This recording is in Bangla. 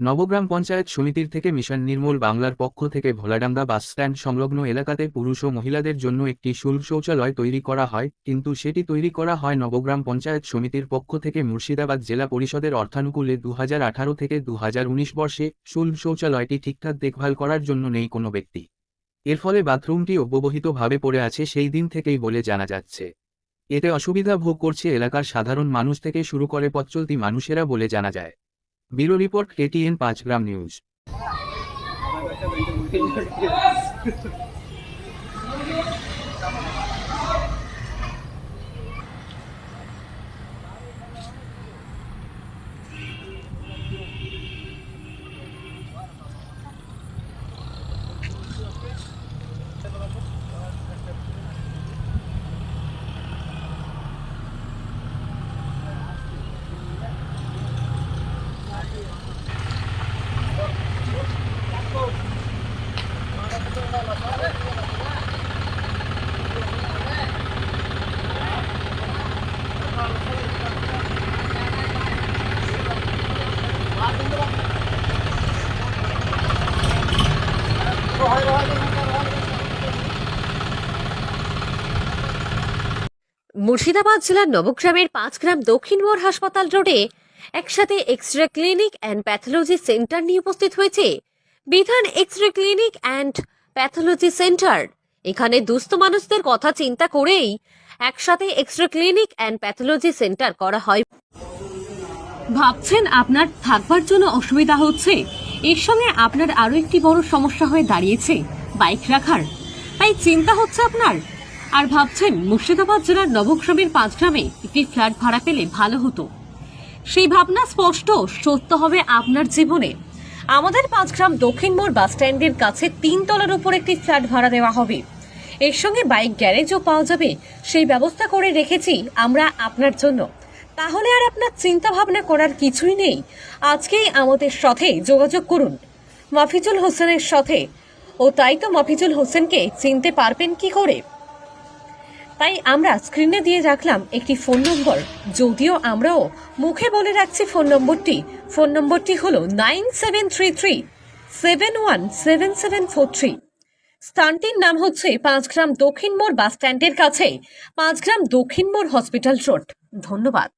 নবগ্রাম পঞ্চায়েত সমিতির থেকে মিশন নির্মূল বাংলার পক্ষ থেকে ভোলাডাঙ্গা বাস স্ট্যান্ড সংলগ্ন এলাকাতে পুরুষ ও মহিলাদের জন্য একটি শুল্ক শৌচালয় তৈরি করা হয়, কিন্তু সেটি তৈরি করা হয় নবগ্রাম পঞ্চায়েত সমিতির পক্ষ থেকে মুর্শিদাবাদ জেলা পরিষদের অর্থানুকূলে দু হাজার আঠারো থেকে দু হাজার উনিশ বর্ষে শুল্ক শৌচালয়টি ঠিকঠাক দেখভাল করার জন্য নেই কোনো ব্যক্তি। এর ফলে বাথরুমটি অব্যবহিতভাবে পড়ে আছে সেই দিন থেকেই বলে জানা যাচ্ছে। এতে অসুবিধা ভোগ করছে এলাকার সাধারণ মানুষ থেকে শুরু করে পথচলতি মানুষেরা বলে জানা যায়। બ્યુરો રિપોર્ટ કેટીએન પાંચ ગ્રામ ન્યૂઝ. মুর্শিদাবাদ জেলার নবগ্রামের পাঁচ গ্রাম দক্ষিণ মোড় হাসপাতাল রোডে একসাথে X ray clinic and pathology centre নিয়ে উপস্থিত হয়েছে। বিধান X ray clinic and pathology centre এখানে দুস্থ মানুষদের কথা চিন্তা করেই একসাথে X ray clinic and pathology centre করা হয়। ভাবছেন আপনার থাকবার জন্য অসুবিধা হচ্ছে? এর সঙ্গে আপনার আরও একটি বড় সমস্যা হয়ে দাঁড়িয়েছে বাইক রাখার। তাই চিন্তা হচ্ছে আপনার? আর ভাবছেন মুর্শিদাবাদ জেলার নবগ্রামের পাঁচ গ্রামে একটি ফ্ল্যাট ভাড়া পেলে ভালো হতো। সেই ভাবনা স্পষ্ট, সত্য হবে আপনার জীবনে। আমাদের পাঁচগ্রাম দক্ষিণ মোড় বাস স্ট্যান্ডের কাছে তিন তলার উপর একটি ফ্ল্যাট ভাড়া দেওয়া হবে। এর সঙ্গে বাইক গ্যারেজও পাওয়া যাবে। সেই ব্যবস্থা করে রেখেছি আমরা আপনার জন্য। তাহলে আর আপনার চিন্তা ভাবনা করার কিছুই নেই। আজকেই আমাদের সাথে যোগাযোগ করুন। মাফিজুল হোসেনের সাথে। ও তাই তো মাফিজুল হোসেনকে চিনতে পারবেন কি করে? তাই আমরা স্ক্রিনে দিয়ে রাখলাম একটি ফোন নম্বর যদিও আমরাও মুখে বলে রাখছি ফোন নম্বরটি ফোন নম্বরটি হল nine seven three three seven one seven seven four three স্থানটির নাম হচ্ছে পাঁচগ্রাম দক্ষিণ মোড় বাস স্ট্যান্ডের কাছে, পাঁচগ্রাম দক্ষিণ মোড় হসপিটাল রোড ধন্যবাদ।